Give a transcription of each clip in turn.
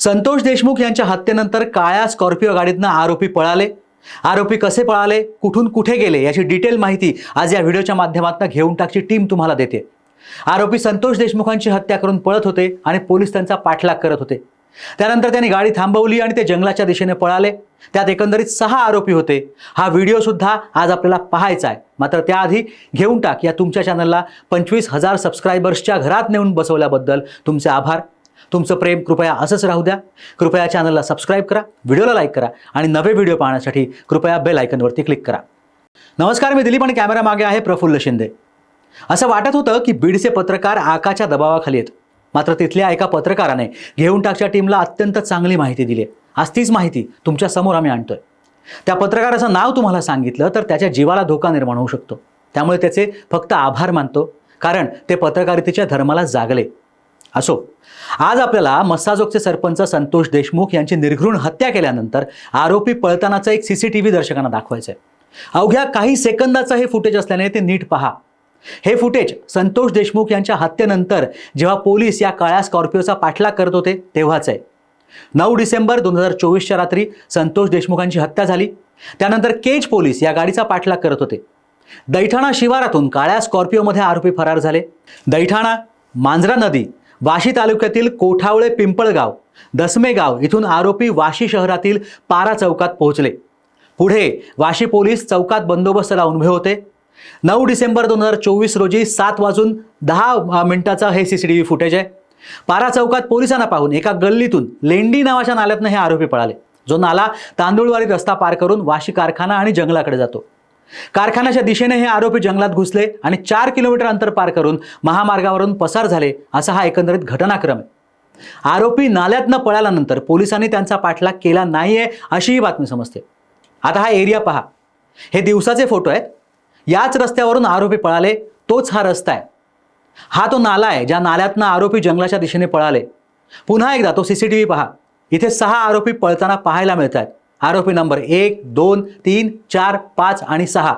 संतोष देशमुख यांच्या हत्येनंतर काळ्या स्कॉर्पिओ गाडीतनं आरोपी पळाले. आरोपी कसे पळाले कुठून कुठे गेले याची डिटेल माहिती आज या व्हिडिओच्या माध्यमातून घेऊन टाकची टीम तुम्हाला देते. आरोपी संतोष देशमुखांची हत्या करून पळत होते आणि पोलीस त्यांचा पाठलाग करत होते. त्यानंतर त्यांनी गाडी थांबवली आणि ते जंगलाच्या दिशेने पळाले. त्यात एकंदरीत सहा आरोपी होते. हा व्हिडिओ सुद्धा आज आपल्याला पाहायचा आहे. मात्र त्याआधी घेऊन टाक या तुमच्या चॅनलला पंचवीस हजार सबस्क्रायबर्सच्या घरात नेऊन बसवल्याबद्दल तुमचे आभार. तुमचं प्रेम कृपया असंच राहू द्या. कृपया चॅनलला सबस्क्राईब करा व्हिडिओला लाईक करा आणि नवे व्हिडिओ पाहण्यासाठी कृपया बेल आयकनवरती क्लिक करा. नमस्कार मी दिलीप आणि कॅमेरा मागे आहे प्रफुल्ल शिंदे. असं वाटत होतं की बीडचे पत्रकार आकाच्या दबावाखाली आहेत. मात्र तिथल्या एका पत्रकाराने घेऊन टाकच्या टीमला अत्यंत चांगली माहिती दिली आहे. आज तीच माहिती तुमच्यासमोर आम्ही आणतोय. त्या पत्रकाराचं नाव तुम्हाला सांगितलं तर त्याच्या जीवाला धोका निर्माण होऊ शकतो. त्यामुळे त्याचे फक्त आभार मानतो. कारण ते पत्रकारितेच्या धर्माला जागले. असो. आज आपल्याला मस्साजोगचे सरपंच संतोष देशमुख यांची निर्घृण हत्या केल्यानंतर आरोपी पळतानाचं एक सीसीटीव्ही दर्शकांना दाखवायचं आहे अवघ्या काही सेकंदाचं हे फुटेज असल्याने ते नीट पहा. हे फुटेज संतोष देशमुख यांच्या हत्येनंतर जेव्हा पोलीस या काळ्या स्कॉर्पिओचा पाठलाग करत होते तेव्हाच आहे नऊ डिसेंबर दोन हजार चोवीसच्या रात्री संतोष देशमुखांची हत्या झाली. त्यानंतर केज पोलीस या गाडीचा पाठलाग करत होते. दैठाणा शिवारातून काळ्या स्कॉर्पिओमध्ये आरोपी फरार झाले. दैठाणा मांजरा नदी वाशी तालुक्यातील कोठावळे पिंपळगाव दसमे गाव इथून आरोपी वाशी शहरातील पारा चौकात पोहोचले. पुढे वाशी पोलीस चौकात बंदोबस्त लावून उभे होते. नऊ डिसेंबर दोन हजार चोवीस रोजी सात वाजून दहा मिनिटाचा हे C C T V footage आहे. पारा चौकात पोलिसांना पाहून एका गल्लीतून लेंडी नावाच्या नाल्यातनं हे आरोपी पळाले. जो नाला तांदूळवाडी रस्ता पार करून वाशी कारखाना आणि जंगलाकडे जातो. कारखान्याच्या दिशेने हे आरोपी जंगलात घुसले आणि चार किलोमीटर अंतर पार करून महामार्गावरून पसार झाले असा हा एकंदरीत घटनाक्रम आहे. आरोपी नाल्यातनं पळाल्यानंतर पोलिसांनी त्यांचा पाठलाग केला नाहीये आहे अशीही बातमी समजते. आता हा एरिया पहा. हे दिवसाचे फोटो आहेत. याच रस्त्यावरून आरोपी पळाले तोच हा रस्ता आहे. हा तो नाला आहे ज्या नाल्यातनं आरोपी जंगलाच्या दिशेने पळाले. पुन्हा एकदा तो सी सी टी व्ही पहा. इथे सहा आरोपी पळताना पाहायला मिळत आहेत आरोपी नंबर एक दोन तीन चार पाच आणि सहा.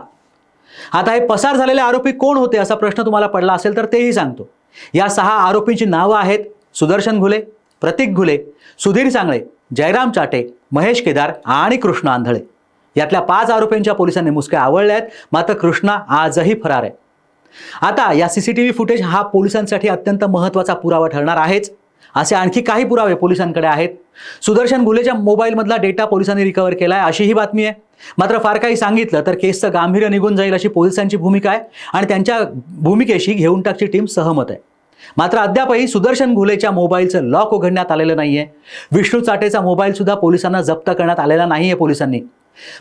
आता हे पसार झालेले आरोपी कोण होते असा प्रश्न तुम्हाला पडला असेल तर तेही सांगतो. या सहा आरोपींची नावं आहेत सुदर्शन घुले प्रतीक घुले सुधीर सांगळे जयराम चाटे महेश केदार आणि कृष्ण आंधळे. यातल्या पाच आरोपींच्या पोलिसांनी मुसक्या आवळल्या आहेत. मात्र कृष्णा आजही फरार आहे. आता या C C T V footage हा पोलिसांसाठी अत्यंत महत्त्वाचा पुरावा ठरणार आहेच. असे आणखी काही पुरावे पोलिसांकडे आहेत. सुदर्शन गुलेच्या मोबाईलमधला डेटा पोलिसांनी रिकव्हर केला आहे अशी ही बातमी आहे. मात्र फार काही सांगितलं तर केसचं गांभीर्य निघून जाईल अशी पोलिसांची भूमिका आहे आणि त्यांच्या भूमिकेशी घेऊन टाकची टीम सहमत आहे. मात्र अद्यापही सुदर्शन घुलेच्या मोबाईलचं लॉक उघडण्यात आलेलं नाहीये. विष्णू चाटेचा मोबाईल सुद्धा पोलिसांना जप्त करण्यात आलेला नाहीये पोलिसांनी.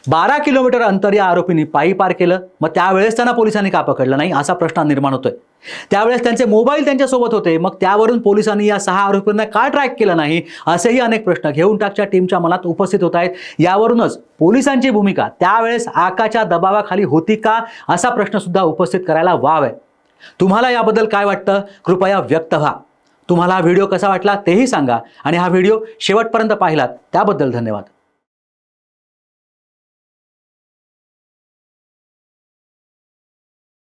बारा किलोमीटर अंतर या आरोपींनी पायी पार केलं मग त्यावेळेस त्यांना पोलिसांनी का पकडलं नाही असा प्रश्न निर्माण होतोय. त्यावेळेस त्यांचे मोबाईल त्यांच्यासोबत होते. मग त्यावरून पोलिसांनी या सहा आरोपींना का ट्रॅक केलं नाही? असेही अनेक प्रश्न घेऊन टाकच्या टीमच्या मनात उपस्थित होत आहेत. यावरूनच पोलिसांची भूमिका त्यावेळेस आकाच्या दबावाखाली होती का? असा प्रश्न सुद्धा उपस्थित करायला वाव आहे. तुम्हाला याबद्दल काय वाटतं? कृपया व्यक्त व्हा. तुम्हाला हा व्हिडिओ कसा वाटला तेही सांगा. आणि हा व्हिडिओ शेवटपर्यंत पाहिलात त्याबद्दल धन्यवाद.